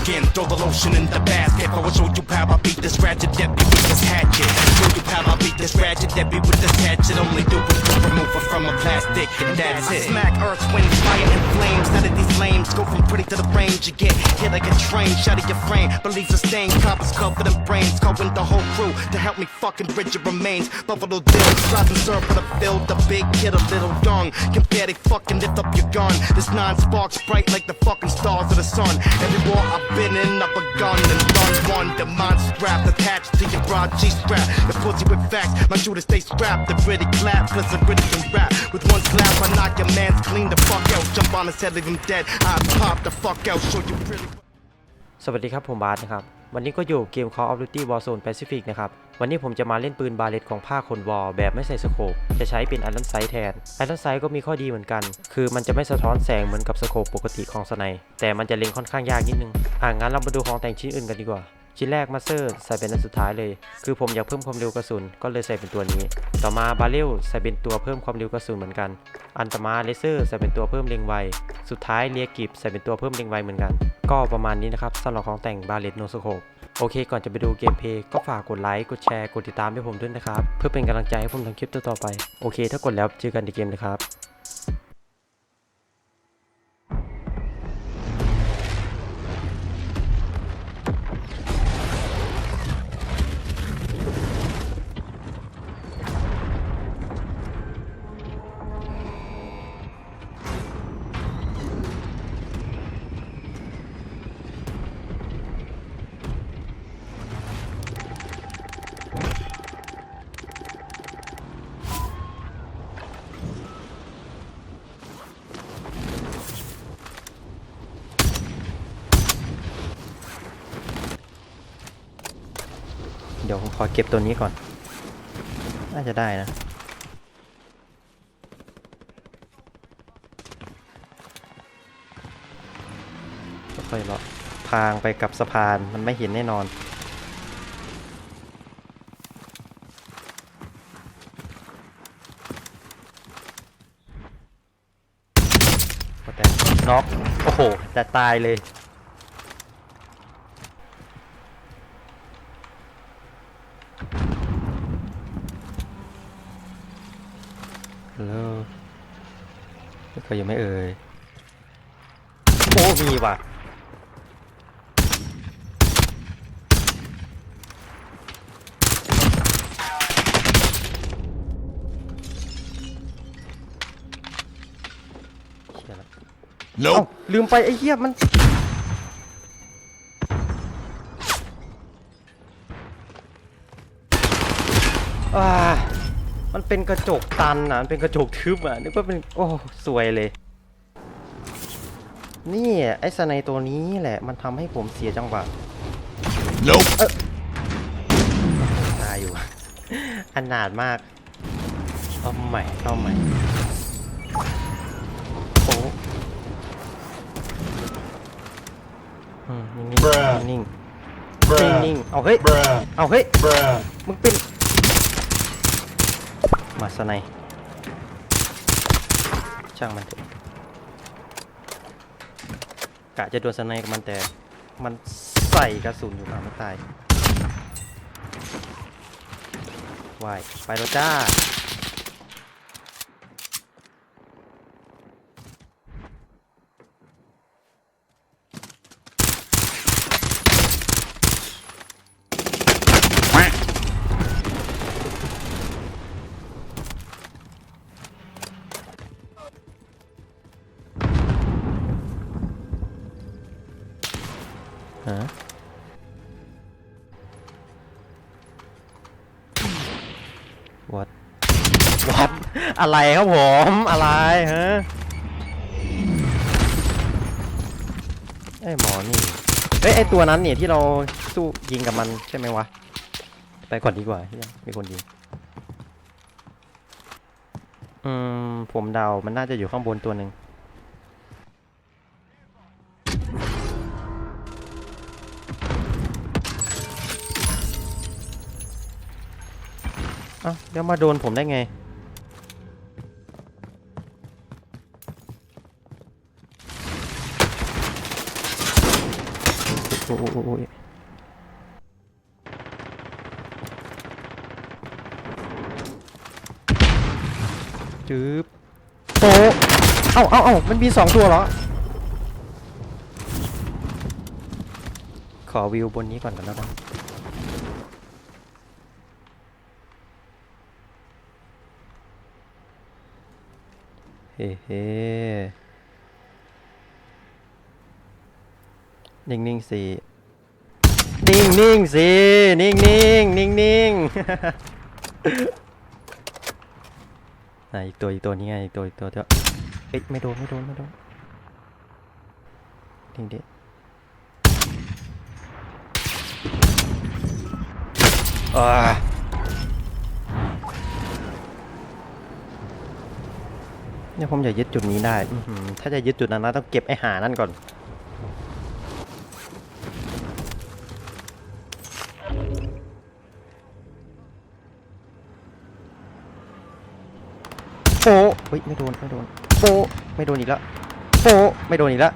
skin, throw the lotion in the basket. I will show you how I beat this ratchet Debbie with this hatchet. Show you how I beat this ratchet Debbie with this hatchet. Only do it to remove it from a plastic, and that's it. Smack earth, wind, fire, and flames. None of these flames go from pretty to the range. You get hit like a train, shot at your frame. Believes a stain, coppers covered in brains. Calling the whole crew to help me fucking bridge your remains. Buffalo Bill, slice and serve for the field. The big kid, a little young. Compare they fucking lift up your gun. This nine sparks bright like the fucking stars of the sun. Every war I've been in, I've begun and done one. The mind strapped, attached to your broad G strap. The pussy with facts, my shooter stay strapped. The pretty clap, cause I really can rap. With one slap, I knock your man's clean the fuck out. Jump on his head, leave him dead. I pop the fuck out, show you really. สวัสดีครับผมบาสนะครับ วันนี้ก็อยู่เกม Call of Duty Warzone Pacific นะครับ วันนี้ผมจะมาเล่นปืนบาเลตของภาคนวอลแบบไม่ใส่สโคป จะใช้เป็น Iron Sight แทน Iron Sight ก็มีข้อดีเหมือนกัน คือมันจะไม่สะท้อนแสงเหมือนกับสโคปปกติของสไนแต่มันจะเล็งค่อนข้างยากนิดนึง อ่างั้นเรามาดูของแต่งชิ้นอื่นกันดีกว่า ชิ้นแรกมาสเตอร์ใส่เป็นอันสุดท้ายเลย คือผมอยากเพิ่มความเร็วกระสุนก็เลยใส่เป็นตัวนี้ ต่อมาบาเรลใส่เป็นตัวเพิ่มความเร็วกระสุนเหมือนกัน อันต่อมาเลเซอร์ใส่เป็นตัวเพิ่มเล็งไว สุดท้ายเลียกิบใส่เป็นตัวเพิ่มเล็งไวเหมือนกัน ก็ประมาณนี้นะครับสำหรับของแต่งบาเลตโนสโคปโอเค ก่อนจะไปดูเกมเพย์ก็ฝากกดไลค์ กดแชร์ กดติดตามให้ผมด้วยนะครับ เพื่อเป็นกำลังใจให้ผมทำคลิปต่อๆไป โอเค ถ้ากดแล้วเจอกันในเกมเลยครับ อเก็บตัวนี้ก่อน น่าจะได้นะ ค่อยๆเลาะพางไปกับสะพานมันไม่เห็นแน่นอนแต่น็อกโอ้โห จะตายเลย โหลเขายังไม่เอ่ย โอ้มีว่ะเชี่ยละเอ้า Nope. ลืมไปไอ้เหี้ยมัน มันเป็นกระจกตันอะมันเป็นกระจกทึบอะนึกว่าเป็นโอ้สวยเลย นี่ไอ้สไนตัวนี้แหละ มันทำให้ผมเสียจังหวะ Nope. ตายอยู่ อันนาดมากเอาใหม่เอาใหม่โอ้อืมนิ่ง Bruh ๆนิ่ง Bruh. ๆนิ่งๆเอาเฮ้ย Bruh. เอาเฮ้ย Bruh. มึงเป็น มาสไนช่างมันเถอะกะจะโดนสไนกับมันแต่ มันใส่กระสุนอยู่มาไม่ตายวายไปแล้วจ้า อะไรครับผมอะไรฮะไอ้หมอนี่เฮ้ยไอตัวนั้นเนี่ยที่เราสู้ยิงกับมันใช่ไหมวะไปก่อนดีกว่าเหี้ยมีคนยิงอืมผมเดามันน่าจะอยู่ข้างบนตัวหนึ่งเอ้าเดี๋ยวมาโดนผมได้ไง โอ้โหโอ้โหจืบโตะเอ้าเอ้าเอ้ามันมีสองตัวเหรอ ขอวิวบนนี้ก่อนกันแล้วกันเฮ้เฮ้นิ่งนิ่งๆสิ นิ่งนิ่งๆสินิ่งนิ่งนิ่งนิ่งนอีกตัวอีกตัวนี้ไงอีกตัวอีกตัวเดียวเอ้ยไม่โดนไม่โดนไม่โดนนิ่งดิอ่า เนี่ยผมอยากยึดจุดนี้ได้ อื้อหือถ้าจะยึดจุดนั้นนะต้องเก็บไอ้หานั่นก่อน โป๊ะ เฮ้ยไม่โดนไม่โดนโปไม่โดนอีกแล้วโปไม่โดนอีกแล้ว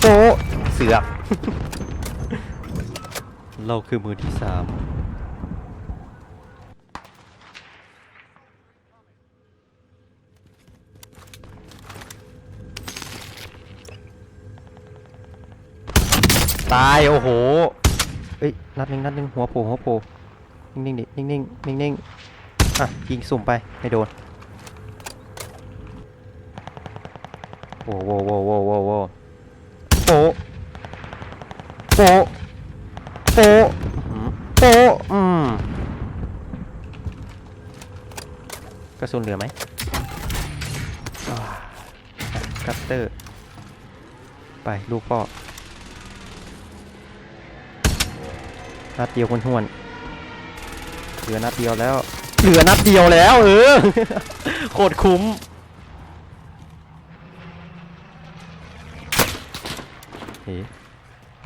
โปเสือกเราคือมือที่สามตายโอ้โหเอ้ยนัดหนึ่งนัดหนึ่งหัวโผล่หัวโผล่นิ่งๆดินิ่งๆนิ่งๆ อะยิงสุ่มไปไม่โดนโว้โว้โว้โว้โว้โว้โปะโปโปะอื้อหือโปอืมกระสุนเหลือไหมอ่าคัตเตอร์ ไปลูกพ่อนัดเดียวคนหวนเหลือนัดเดียวแล้ว เหลือนัดเดียวแล้วเออโคตรคุ้ม เฮ้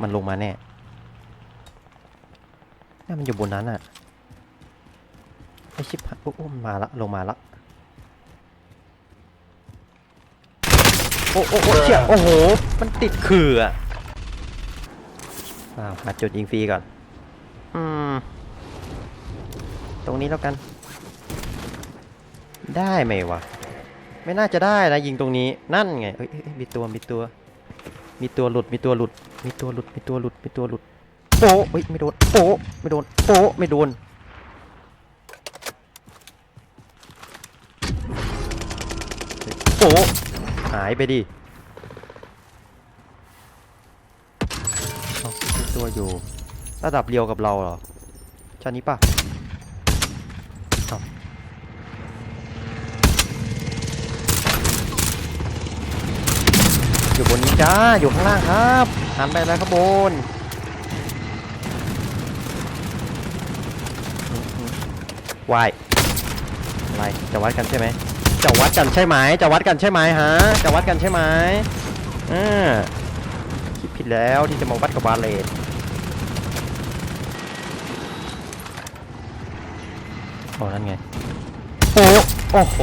มันลงมาแน่น่ามันอยู่บนนั้นอะไอชิบหายโอ้โอ้มันมาละ ลงมาละโอ้โอ้โอ้เชี่ยโอ้โห มันติดขื่ออะอ้าวหาจุดยิงฟรีก่อน อืม ตรงนี้แล้วกัน ได้ไหมวะ ไม่น่าจะได้นะยิงตรงนี้นั่นไงเอ้ยมีตัวมีตัว มีตัวหลุดมีตัวหลุด มีตัวหลุดมีตัวหลุดมีตัวหลุดโป๊ะเฮ้ยไม่โดนโป๊ะไม่โดนโป๊ะไม่โดนโป๊ะหายไปดิตัวอยู่ระดับเรียวกับเราเหรอชั้นนี้ป่ะ อยู่บนนี้จ้า อยู่ข้างล่างครับหันไปแล้วข้างบนวายอะไรจะวัดกันใช่ไหมจะวัดกันใช่ไหมจะวัดกันใช่ไหมฮะจะวัดกันใช่ไหมอ่าคิดผิดแล้วที่จะมาวัดกับบาเลตโอ้นั่นไง โอ้โอ้โห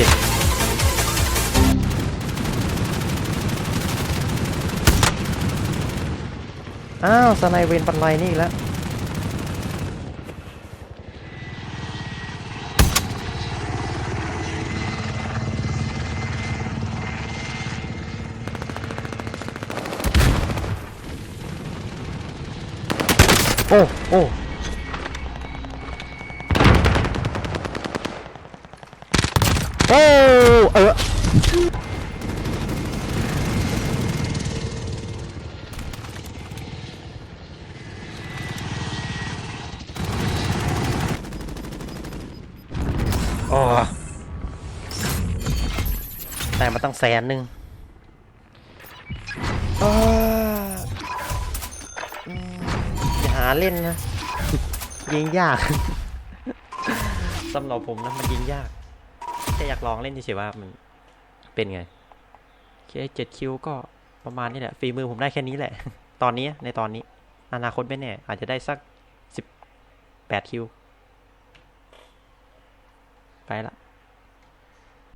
โอเคอ้าวสไนเวนปันไลนี่แล้วโอ้ โอ้ มาตั้งแสนหนึ่งอ้าอืมอย่าหาเล่นนะ ยิงยากสำหรับผมนะมันยิงยาก แค่อยากลองเล่นเฉยๆว่ามันเป็นไงโอเคเจ็ดคิวก็ประมาณนี้แหละฝีมือผมได้แค่นี้แหละ ตอนนี้ในตอนนี้ อนาคตไม่แน่ อาจจะได้สักสิบแปดคิว ไปละ